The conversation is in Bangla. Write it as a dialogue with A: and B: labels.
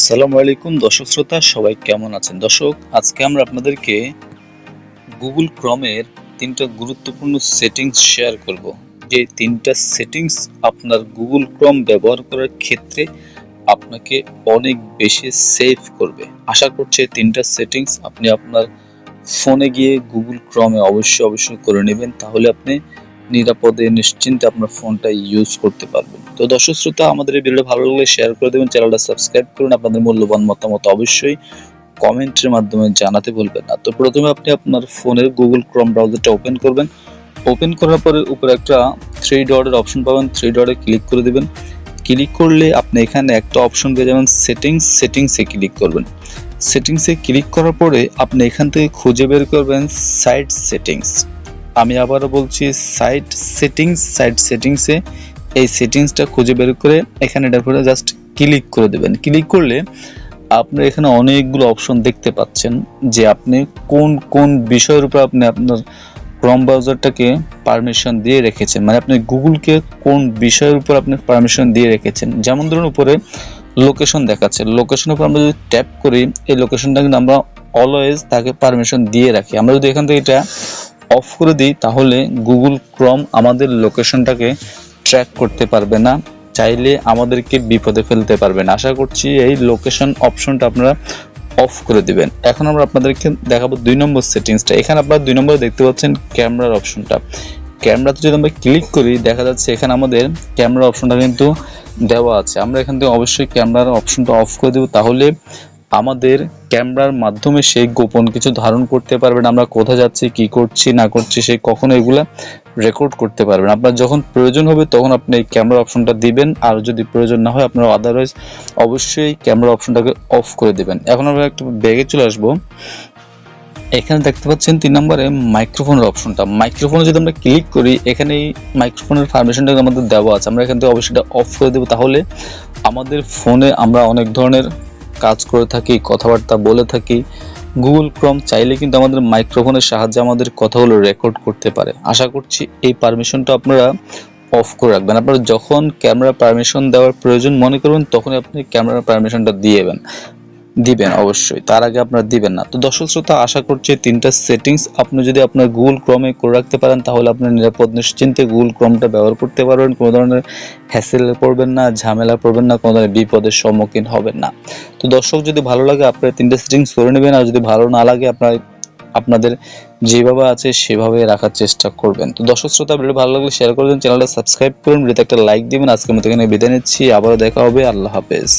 A: আসসালামু আলাইকুম, দর্শক শ্রোতা, সবাই কেমন আছেন? দর্শক, আজকে আমরা আপনাদেরকে গুগল ক্রমের তিনটা গুরুত্বপূর্ণ সেটিংস শেয়ার করব। যে তিনটা সেটিংস আপনার গুগল ক্রম ব্যবহার করার ক্ষেত্রে আপনাকে অনেক বেশি সেভ করবে। আশা করছি তিনটা সেটিংস আপনি আপনার ফোনে গিয়ে গুগল ক্রমে অবশ্যই অবশ্যই করে নেবেন। তাহলে আপনি নিরাপদে, নিশ্চিন্তে আপনার ফোনটা ইউজ করতে পারবেন। তো দর্শক শ্রোতা, আমাদের এই ভিডিওটা ভালো লাগলে শেয়ার করে দেবেন চ্যানেলটা সাবস্ক্রাইব করুন, আপনাদের মূল্যবান মতামত অবশ্যই কমেন্টের মাধ্যমে জানাতে ভুলবেন না। তো প্রথমে আপনি আপনার ফোনের গুগল ক্রম ব্রাউজারটা ওপেন করবেন। ওপেন করার পরে উপরে একটা থ্রি ডটের অপশন পাবেন। থ্রি ডটে ক্লিক করে দেবেন। ক্লিক করলে আপনি এখানে একটা অপশন পেয়ে যাবেন সেটিংস সেটিংসে ক্লিক করবেন। সেটিংসে ক্লিক করার পরে আপনি এখান থেকে খুঁজে বের করবেন সাইট সেটিংস আমি আবারও বলছি সাইট সেটিংস সাইট সেটিংসে এই সেটিংসটা খুঁজে বের করে এখানে এটার উপরে জাস্ট ক্লিক করে দেবেন। ক্লিক করলে আপনার এখানে অনেকগুলো অপশন দেখতে পাচ্ছেন যে আপনি কোন কোন বিষয়ের উপর আপনি আপনার ক্রম ব্রাউজারটাকে পারমিশন দিয়ে রেখেছেন। মানে আপনি গুগলকে কোন বিষয়ের উপর আপনি পারমিশন দিয়ে রেখেছেন। যেমন ধরুন উপরে লোকেশন দেখাচ্ছে। লোকেশনের উপর আমরা যদি ট্যাপ করি, এই লোকেশনটা কিন্তু আমরা অলওয়েজ তাকে পারমিশন দিয়ে রাখি। আমরা যদি এখান থেকে এটা অফ করে দিই, তাহলে গুগল ক্রম আমাদের লোকেশনটাকে ট্র্যাক করতে পারবে না, চাইলে আমাদেরকে বিপদে ফেলতে পারবে না। আশা করছি এই লোকেশন অপশনটা আপনারা অফ করে দিবেন। এখন আমরা আপনাদেরকে দেখাবো দুই নম্বর সেটিংসটা। এখানে আপনারা দুই নম্বরে দেখতে পাচ্ছেন ক্যামেরার অপশনটা। ক্যামেরাতে যদি আমরা ক্লিক করি, দেখা যাচ্ছে এখানে আমাদের ক্যামেরা অপশনটা কিন্তু দেওয়া আছে। আমরা এখান থেকে অবশ্যই ক্যামেরার অপশনটা অফ করে দেবো, তাহলে আমাদের ক্যামেরার মাধ্যমে সেই গোপন কিছু ধারণ করতে পারবেন আমরা কোথায় যাচ্ছি, কি করছি, না করছি সেই কখনো এগুলা রেকর্ড করতে পারবেন আপনার যখন প্রয়োজন হবে তখন আপনি এই ক্যামেরা অপশনটা দিবেন, আর যদি প্রয়োজন না হয় আপনারা আদারওয়াইজ অবশ্যই ক্যামেরা অপশনটাকে অফ করে দিবেন। এখন আমরা একটু ব্যাগে চলে আসব। এখানে দেখতে পাচ্ছেন তিন নম্বরে মাইক্রোফোনের অপশনটা মাইক্রোফোনে যদি আমরা ক্লিক করি এখানে এই মাইক্রোফোনের পারমিশনটা আমাদের দেওয়া আছে। আমরা এখান থেকে অবশ্যই অফ করে দেবো। তাহলে আমাদের ফোনে আমরা অনেক ধরনের কাজ করে থাকি, কথাবার্তা বলে থাকি গুগল ক্রম চাইলে কিন্তু আমাদের মাইক্রোফোনের সাহায্যে আমাদের কথাগুলো রেকর্ড করতে পারে। আশা করছি এই পারমিশনটা আপনারা অফ করে রাখবেন। আপনারা যখন ক্যামেরা পারমিশন দেওয়ার প্রয়োজন মনে করবেন, তখনই আপনি ক্যামেরা পারমিশনটা দিয়ে দিবেন। অবশ্যই। তার আগে আপনারা দিবেন না। তো দর্শক শ্রোতা, আশা করছি তিনটা সেটিংস আপনি যদি আপনার গুগল ক্রমে করে রাখতে পারেন, তাহলে আপনার নিরাপদ নিশ্চিন্তে গুগল ক্রমটা ব্যবহার করতে পারবেন। কোনো ধরনের হ্যাসেলে পড়বেন না, ঝামেলা পড়বেন না, কোনো ধরনের বিপদের সম্মুখীন হবেন না। তো দর্শক, যদি ভালো লাগে, আপনারা তিনটা সেটিংস করে নেবেন, আর যদি ভালো না লাগে, আপনার আপনাদের যেভাবে আছে সেভাবে রাখার চেষ্টা করবেন। তো দর্শক শ্রোতা ভিডিও ভালো লাগলে শেয়ার করে দিন, চ্যানেলটা সাবস্ক্রাইব করুন, ভিডিওতে একটা লাইক দিবেন। আজকের মতো এখানে বিদায় নিচ্ছি, আবারও দেখা হবে, আল্লাহ হাফেজ।